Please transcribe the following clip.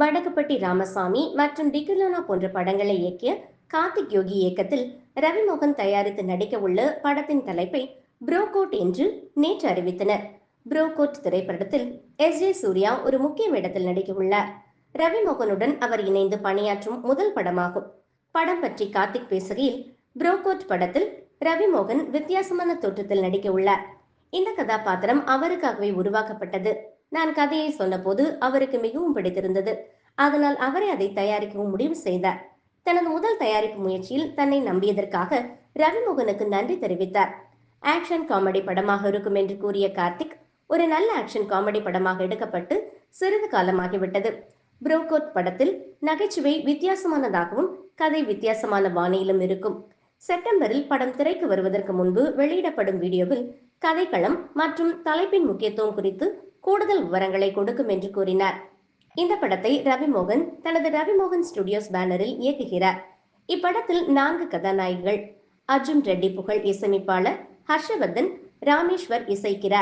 வடக்குப்பட்டி ராமசாமி மற்றும் டிகிலோனா போன்ற படங்களை இயக்கிய கார்த்திக் யோகி இயக்கத்தில் ரவிமோகன் தயாரித்து நடிக்க உள்ள படத்தின் தலைப்பை புரோகோட் என்று நேற்று அறிவித்தனர். புரோகோட் திரைப்படத்தில் எஸ் ஜே சூர்யா ஒரு முக்கிய இடத்தில் நடிக்க உள்ளார். ரவிமோகனுடன் அவர் இணைந்து பணியாற்றும் முதல் படமாகும். படம் பற்றி கார்த்திக் பேசுகையில் புரோகோட் படத்தில் ரவிமோகன் வித்தியாசமான தோற்றத்தில் நடிக்க உள்ளார். இந்த கதாபாத்திரம் அவருக்காகவே உருவாக்கப்பட்டது. நான் கதையை சொன்னபோது அவருக்கு மிகவும் பிடித்திருந்தது. அதனால் அவரே அதை தயாரிக்கவும் முடிவு செய்தார். தனது முதல் தயாரிப்பு முயற்சியில் தன்னை நம்பியதற்காக ரவிமோகனுக்கு நன்றி தெரிவித்தார். ஆக்ஷன் காமெடி படமாக இருக்கும் என்று கூறிய கார்த்திக் ஒரு நல்ல ஆக்ஷன் காமெடி படமாக எடுக்கப்பட்டு சிறிது காலமாகிவிட்டது. புரோகோட் படத்தில் நகைச்சுவை வித்தியாசமானதாகவும் கதை வித்தியாசமான பாணியிலும் இருக்கும். செப்டம்பரில் படம் திரைக்கு வருவதற்கு முன்பு வெளியிடப்படும் வீடியோவில் கதைக்களம் மற்றும் தலைப்பின் முக்கியத்துவம் குறித்து கூடுதல் விவரங்களை கொடுக்கும் என்று கூறினார். இந்த படத்தை ரவிமோகன் தனது ரவிமோகன் ஸ்டுடியோஸ் பேனரில் இயக்குகிறார். இப்படத்தில் நான்கு கதாநாயகிகள் அர்ஜுன் ரெட்டி புகழ் இசையமைப்பாளர் ஹர்ஷவர்தன் ராமேஸ்வர் இசைக்கிறார்.